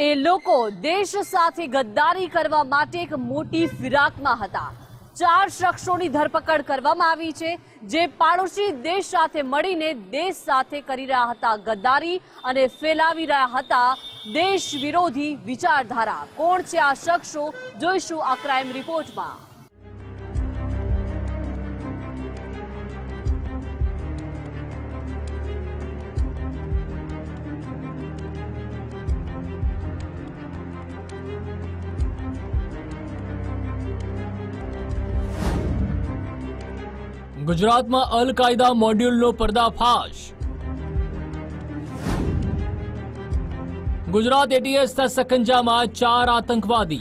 એ લોકો દેશ સાથે ગદ્દારી કરવા માટે એક મોટી ફિરાકમાં હતા. ચાર શખ્સોની ધરપકડ કરવામાં આવી છે, જે પાડોશી દેશ સાથે મળીને દેશ સાથે કરી રહ્યા હતા ગદ્દારી અને ફેલાવી રહ્યા હતા દેશ વિરોધી વિચારધારા. કોણ છે આ શખ્સો? જોઈશું આ ક્રાઇમ રિપોર્ટમાં. ગુજરાતમાં અલ કાયદા મોડ્યુલનો પર્દાફાશ. ગુજરાત એટીએસના સકંજામાં ચાર આતંકવાદી.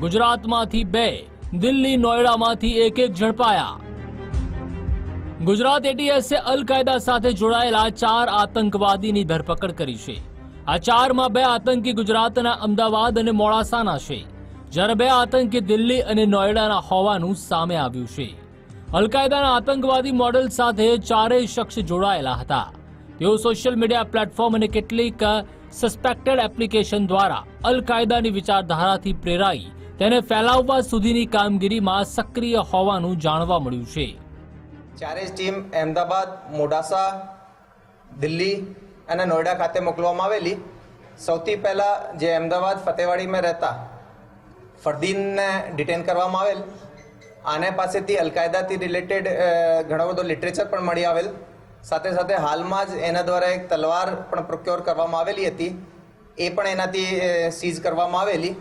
ગુજરાતમાંથી બે, દિલ્હી નોયડામાંથી એક એક ઝડપાયા. ગુજરાત એટીએસે અલ કાયદા સાથે જોડાયેલા ચાર આતંકવાદીની ધરપકડ કરી છે. આ ચારમાં બે આતંકી ગુજરાતના અમદાવાદ અને મોડાસાના છે. જ્યારે બે આતંકી દિલ્હી અને નોઈડાના હોવાનું સામે આવ્યું છે. અલકાયદાના આતંકવાદી મોડેલ સાથે ચારેય શખ્સ જોડાયેલા હતા. તેઓ સોશિયલ મીડિયા પ્લેટફોર્મ અને કેટલીક સસ્પેક્ટેડ એપ્લિકેશન દ્વારા અલકાયદાની વિચારધારાથી પ્રેરાઈ તેને ફેલાવવા સુધીની કામગીરીમાં સક્રિય હોવાનું જાણવા મળ્યું છે. ચારેય ટીમ અહેમદાબાદ, મોડાસા, દિલ્હી અને નોઈડા ખાતે મોકલવામાં આવેલી. સૌથી પહેલાં જે અહેમદાબાદ, ફતેવાડીમાં રહેતા ફરદીનને ડિટેન કરવામાં આવેલ. આને પાસેથી અલકાયદાથી રિલેટેડ ઘણો બધો લિટરેચર પણ મળી આવેલ. સાથે સાથે હાલમાં જ એના દ્વારા એક તલવાર પણ પ્રોક્યોર કરવામાં આવેલી હતી. એ પણ એનાથી સીઝ કરવામાં આવેલી.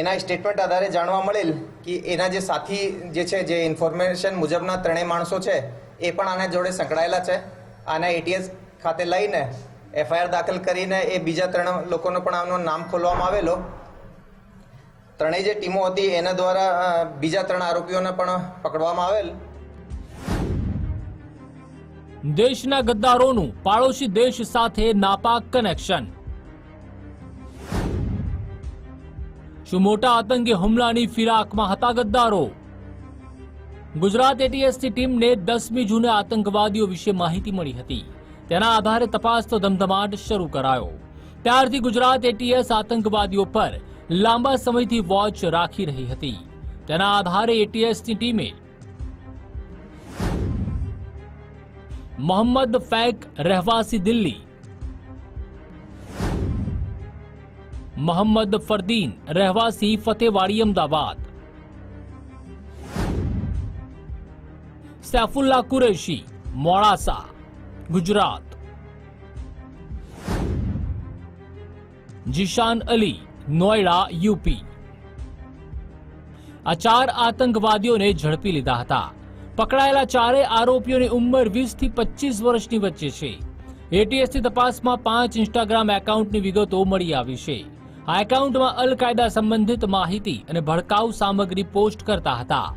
એના સ્ટેટમેન્ટ આધારે જાણવા મળેલ કે એના જે સાથી જે છે, જે ઇન્ફોર્મેશન મુજબના ત્રણેય માણસો છે, એ પણ આના જોડે સંકળાયેલા છે. આને એટીએસ ખાતે લઈને એફઆઈઆર દાખલ કરીને એ બીજા ત્રણ લોકોનો પણ આમનું નામ ખોલવામાં આવેલો. ત્રણેય જે ટીમો હતી, એના દ્વારા બીજા ત્રણ આરોપીઓને પણ પકડવામાં આવેલ. દેશના ગદ્દારોનું પાડોશી દેશ સાથે નાપાક કનેક્શન. શું મોટા આતંકી હુમલાની ફિરાકમાં હતા ગદ્દારો? ગુજરાત એટીએસની ટીમને દસમી જૂને આતંકવાદીઓ વિશે માહિતી મળી હતી. તેના આધારે તપાસનો ધમધમાટ શરૂ કરાયો. ત્યારથી ગુજરાત એટીએસ આતંકવાદીઓ પર લાંબા સમયથી વોચ રાખી રહી હતી. તેના આધારે એટીએસની ટીમે મોહમ્મદ ફૈક રહેવાસી દિલ્હી, મોહમ્મદ ફરદીન રહેવાસી ફતેવાડી અમદાવાદ, સૈફુલ્લા કુરેશી મોડાસા, ગુજરાત. જીશાન અલી નોઈડા યુપી. આ ચાર આતંકવાદીઓને ઝડપી લીધા હતા. પકડાયેલા ચારે આરોપીઓની ઉંમર વીસથી પચીસ વર્ષની વચ્ચે છે. એટીએસની તપાસમાં પાંચ ઇન્સ્ટાગ્રામ એકાઉન્ટની વિગતો મળી આવી છે. આ એકાઉન્ટમાં અલ કાયદા સંબંધિત માહિતી અને ભડકાઉ સામગ્રી પોસ્ટ કરતા હતા.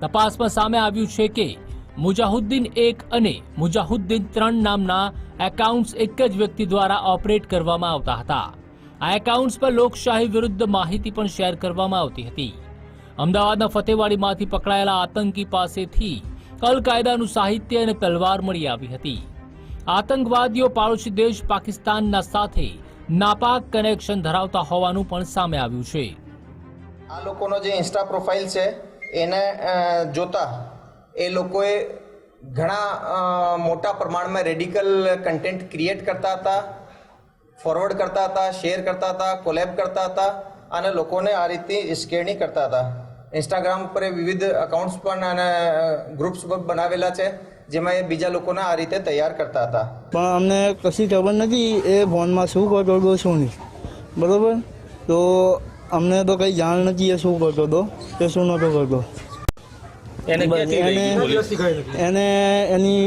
તપાસમાં સામે આવ્યું છે કે મુજાહુદ્દીન એક અને મુજાહુદ્દીન ત્રણ નામના એકાઉન્ટ્સ એક જ વ્યક્તિ દ્વારા ઓપરેટ કરવામાં આવતા હતા. આ એકાઉન્ટ્સ પર લોકશાહી વિરુદ્ધ માહિતી પણ શેર કરવામાં આવતી હતી. અમદાવાદના ફતેવાડીમાંથી પકડાયેલા આતંકી પાસેથી અલ કાયદાનું સાહિત્ય અને તલવાર મળી આવી હતી. આતંકવાદીઓ પાડોશી દેશ પાકિસ્તાનના સાથે નાપાક કનેક્શન ધરાવતા હોવાનું પણ સામે આવ્યું છે. આ લોકોનો જે ઇન્સ્ટા પ્રોફાઇલ છે, એને જોતા એ લોકોએ ઘણા મોટા પ્રમાણમાં રેડિકલ કન્ટેન્ટ ક્રિએટ કરતા હતા. ફોરવર્ડ કરતા હતા શેર કરતા હતા કોલેબ કરતા હતા અને લોકોને આ રીતની સ્કેરણી કરતા હતા. ઇન્સ્ટાગ્રામ ઉપર વિવિધ અકાઉન્ટ્સ પણ અને ગ્રુપ્સ બનાવેલા છે જેમાં એ બીજા લોકોને આ રીતે તૈયાર કરતા હતા. પણ અમને કશી ખબર નથી એ ફોનમાં શું કરતો હતો શું નહીં. બરાબર? તો અમને તો કંઈ જાણ નથી એ શું કરતો હતો કે શું નહોતો કરતો. એને એને એની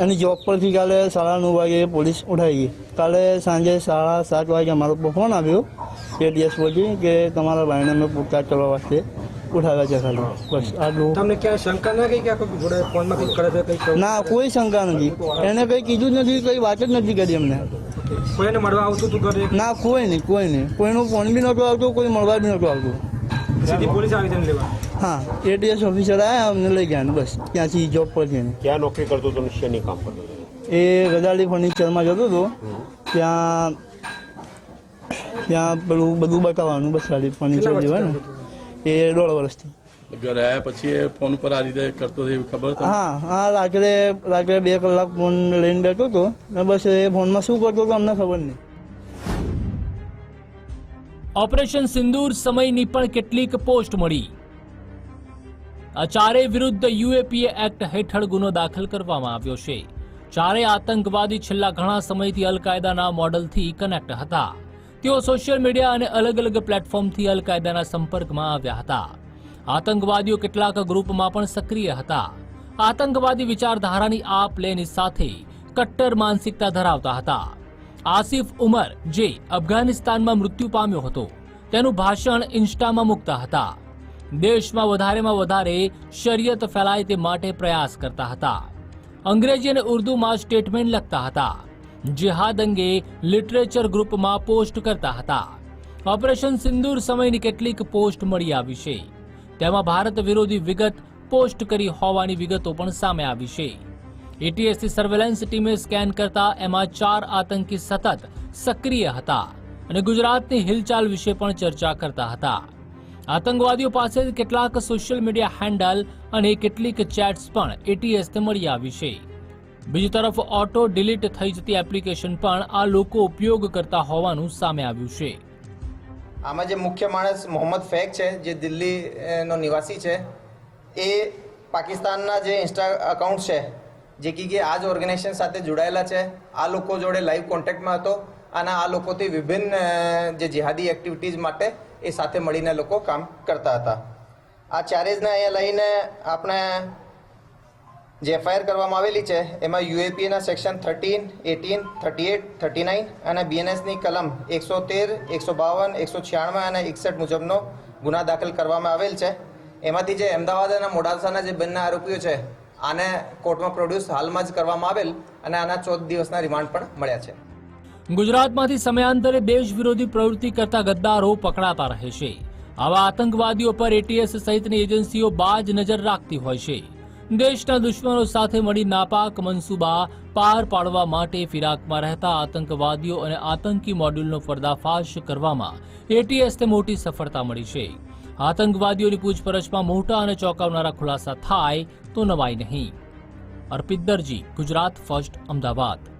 એની જોબ પરથી કાલે સાડા નવ વાગે પોલીસ ઉઠાઈ ગઈ. કાલે સાંજે સાડા સાત વાગે અમારો ફોન આવ્યો કે દિવસ પછી કે તમારા ભાઈને અમે પૂછતાછ કરવા વાસ્તે ઉઠાવ્યા છે ખાલી. બસ આટલું તમને ક્યાં શંકા ના ગઈ કે કોઈ ફોનમાં કંઈક કરે છે કંઈક ના કોઈ શંકા નથી. એને કંઈ કીધું જ નથી કંઈ વાત જ નથી કરી અમને કોઈને મળવા આવતું તું ઘરે? ના કોઈ નહીં કોઈ નહીં. કોઈનો ફોન બી નહોતો આવતો કોઈ મળવા બી નહોતો આવતું. સીધી પોલીસ આવી તેને લેવા? હા એટીએસ ઓફિસર આવ્યા અમને લઈ ગયા ને બસ. ત્યાંથી જોબ પર છે ને ક્યાં નોકરી કરતો હતો અને શેની કામ કરતો હતો? એ ગદાલી ફર્નિચરમાં જતો હતો. ત્યાં ત્યાં પેલું બધું બતાવવાનું બસ ખાલી ફર્નિચર કેટલા જેવા ને. વર્ષથી એ દોઢ વર્ષથી. ઘરે આવ્યા પછી એ ફોન ઉપર આ રીતે કરતો હતો એવી ખબર હા હા રાત્રે રાત્રે બે કલાક ફોન લઈને બેઠો હતો. ને બસ એ ફોનમાં શું કરતો હતો અમને ખબર નહીં. ઓપરેશન સિંદૂર સમયની પણ કેટલીક પોસ્ટ મળી. આ ચારેય વિરુદ્ધ યુએપીએ એક્ટ હેઠળ ગુનો દાખલ કરવામાં આવ્યો છે. ચારેય આતંકવાદી છેલ્લા ઘણા સમયથી અલ કાયદાના મોડલથી કનેક્ટ હતા. તેઓ સોશિયલ મીડિયા અને અલગ અલગ પ્લેટફોર્મથી અલ કાયદાના સંપર્કમાં આવ્યા હતા. આતંકવાદીઓ કેટલાક ગ્રુપમાં પણ સક્રિય હતા. આતંકવાદી વિચારધારાની આ પ્લેની સાથે કટ્ટર માનસિકતા ધરાવતા હતા. આસિફ ઉમર, જે અફઘાનિસ્તાનમાં મૃત્યુ પામ્યો હતો, તેનું ભાષણ ઇન્સ્ટામાં મૂકતા હતા. દેશમાં વધારેમાં વધારે શરિયત ફેલાય તે માટે પ્રયાસ કરતા હતા. અંગ્રેજી અને ઉર્દુમાં સ્ટેટમેન્ટ લખતા હતા. જેહાદ અંગે લિટરેચર ગ્રુપમાં પોસ્ટ કરતા હતા. ઓપરેશન સિંદૂર સમયની કેટલીક પોસ્ટ મળી આવી છે. તેમાં ભારત વિરોધી વિગત પોસ્ટ કરી હોવાની વિગતો પણ સામે આવી છે. એટીએસથી સર્વેલન્સ ટીમે સ્કેન કરતા એમાં ચાર આતંકી સતત સક્રિય હતા અને ગુજરાતની હિલચાલ વિશે પણ ચર્ચા કરતા હતા. આતંકવાદીઓ પાસે કેટલાક સોશિયલ મીડિયા હેન્ડલ અને કેટલીક ચેટ્સ પણ એટીએસને મળી આવી છે. બીજી તરફ ઓટો ડિલીટ થઈ જતી એપ્લિકેશન પણ આ લોકો ઉપયોગ કરતા હોવાનું સામે આવ્યું છે. આમાં જે મુખ્ય માણસ મોહમ્મદ ફેક છે, જે દિલ્હીનો નિવાસી છે, એ પાકિસ્તાનના જે ઇન્સ્ટા અકાઉન્ટ છે, જે કે આ જ ઓર્ગેનાઇઝેશન સાથે જોડાયેલા છે. આ લોકો જોડે લાઈવ કોન્ટેક્ટમાં હતો અને આ લોકોથી વિભિન્ન જે જિહાદી એક્ટિવિટીઝ માટે એ સાથે મળીને લોકો કામ કરતા હતા. આ ચારેજને અહીંયા લઈને આપણે જે એફઆઈઆર કરવામાં આવેલી છે, એમાં યુએપીના section thirteen eighteen thirty eight thirty nine અને બીએનએસની કલમ એકસો તેર, એકસો બાવન, એકસો છ્યાણું અને એકસઠ મુજબનો ગુના દાખલ કરવામાં આવેલ છે. એમાંથી જે અમદાવાદ અને મોડાસાના જે બંને આરોપીઓ છે, આને કોર્ટમાં પ્રોડ્યુસ હાલમાં જ કરવામાં આવેલ અને આના ચૌદ દિવસના રિમાન્ડ પણ મળ્યા છે. ગુજરાતમાંથી સમયાંતરે દેશ વિરોધી પ્રવૃત્તિ કરતા ગદ્દારો પકડાતા રહે છે. આવા આતંકવાદીઓ પર એટીએસ સહિતની એજન્સીઓ બાજ નજર રાખતી હોય છે. દેશના દુશ્મનો સાથે મળી નાપાક મનસૂબા પાર પાડવા માટે ફિરાકમાં રહેતા આતંકવાદીઓ અને આતંકી મોડ્યુલનો પર્દાફાશ કરવામાં એટીએસને મોટી સફળતા મળી છે. આતંકવાદીઓની પૂછપરછમાં મોટા અને ચોંકાવનારા ખુલાસા થાય તો નવાઈ નહીં. અર્પિત દરજી, ગુજરાત ફર્સ્ટ, અમદાવાદ.